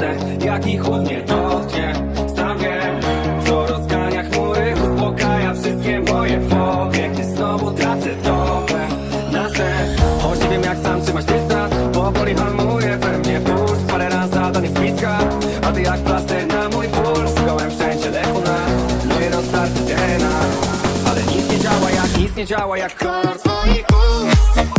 że jaki chłód mnie dotknie Sam wiem, co rozgania chmury Uspokaja wszystkie moje fobie Gdy znowu tracę topę na sen Choć nie wiem jak sam trzymać dystans. Powoli hamuje we mnie puls Parę razy zadanie z bliska. A ty jak plaster na mój puls Gołem wszędzie leku na mój rozdarty DNA. Ale nic nie działa jak, nic nie działa jak kolor twoich ust.